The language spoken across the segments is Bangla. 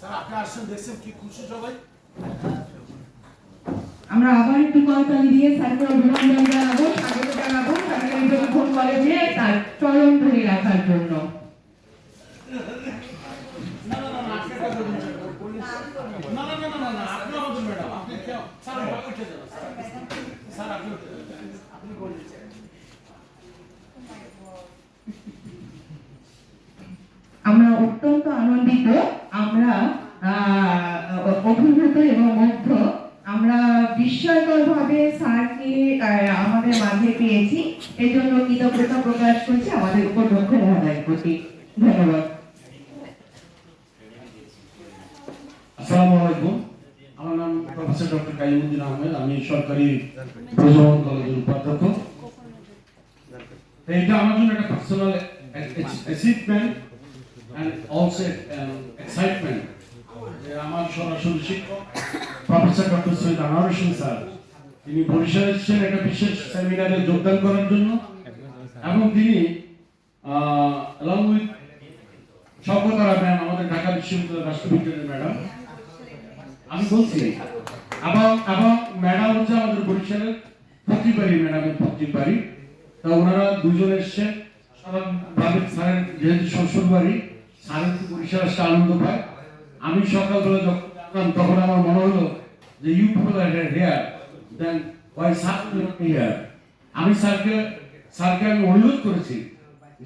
স্যার আপনি আসছেন দেখছেন কি খুশি সবাই? আমরা আবার একটু করতালি দিয়ে স্যারকে অভিনন্দন জানাব স্বাগত জানাব সরকারি প্রশিক্ষণ কলেজে তার চরণ ধরে রাখার জন্য। আমরা অত্যন্ত আনন্দিত আমরা অভিভূত এবং মুগ্ধ। আমরা বিস্ময়কর ভাবে স্যারকে আমাদের মাঝে পেয়েছি। এর জন্য কৃতজ্ঞতা প্রকাশ করছি আমাদের উপর লক্ষ্য মহোদয়ের প্রতি। ধন্যবাদ। আমার নাম প্রফেসর ডক্টর কাইমুদ্দিন আহমেদ। আমি সরকারি প্রজনন উপাধ্যক্ষ। এটা আমার জন্য একটা personal achievement and also excitement আমার সরাসরি শিক্ষক, professor doctor Syed Anwar Hossain sir. তিনি বরিশাল এসেছেন একটা বিশেষ সেমিনারে যোগদান করার জন্য। এবং তিনি along with সভ্যতারা ম্যাম, আমাদের ঢাকা বিশ্ববিদ্যালয়ের রাষ্ট্রবিজ্ঞানের ম্যাডাম। আমি বলছি, এবং এবং ম্যাডাম হচ্ছে আমাদের বরিশালের প্রতিবারই ম্যাডামের তা ওনারা দুজন এসছে স্বাভাবিকভাবে স্যারের যেহেতু বাড়ি স্যারের বরিশাল আসতে আনন্দ পায়। আমি সকালবেলা যখন জানলাম, তখন আমার মনে হলো যে you people are here then why sir here আমি স্যারকে স্যারকে আমি অনুরোধ করেছি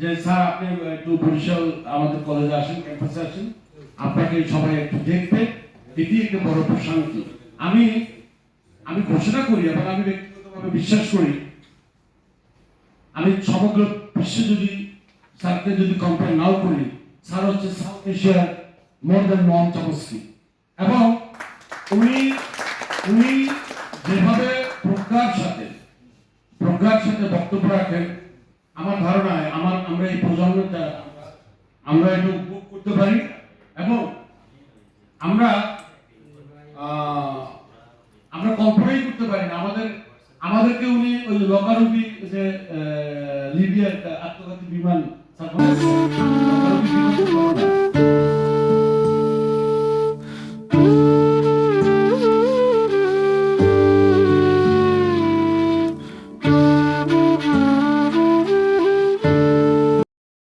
যে স্যার, আপনি একটু বরিশাল আমাদের কলেজে আসেন ক্যাম্পাসে আসেন। আপনাকে সবাই একটু দেখতে, এটি একটা বড় প্রশান্তি আমি আমি ঘোষণা করি, এবং আমি ব্যক্তিগতভাবে বিশ্বাস করি, আমি সমগ্র বিশ্বে যদি স্যারকে যদি কম্পেয়ার নাও করি, স্যার হচ্ছে সাউথ এশিয়ার লন্ডন নন চমস্কি এবং উনি উনি যেভাবে প্রজ্ঞার সাথে প্রজ্ঞার সাথে বক্তব্য রাখেন, আমার ধারণায় আমার, আমরা এই প্রজন্মটা, আমরা একটু উপভোগ করতে পারি এবং আমরা আমরা কল্পনাই করতে পারি না। আমাদের, আমাদেরকে উনি ওই লকারুপি যে লিবিয়ার আত্মঘাতী বিমান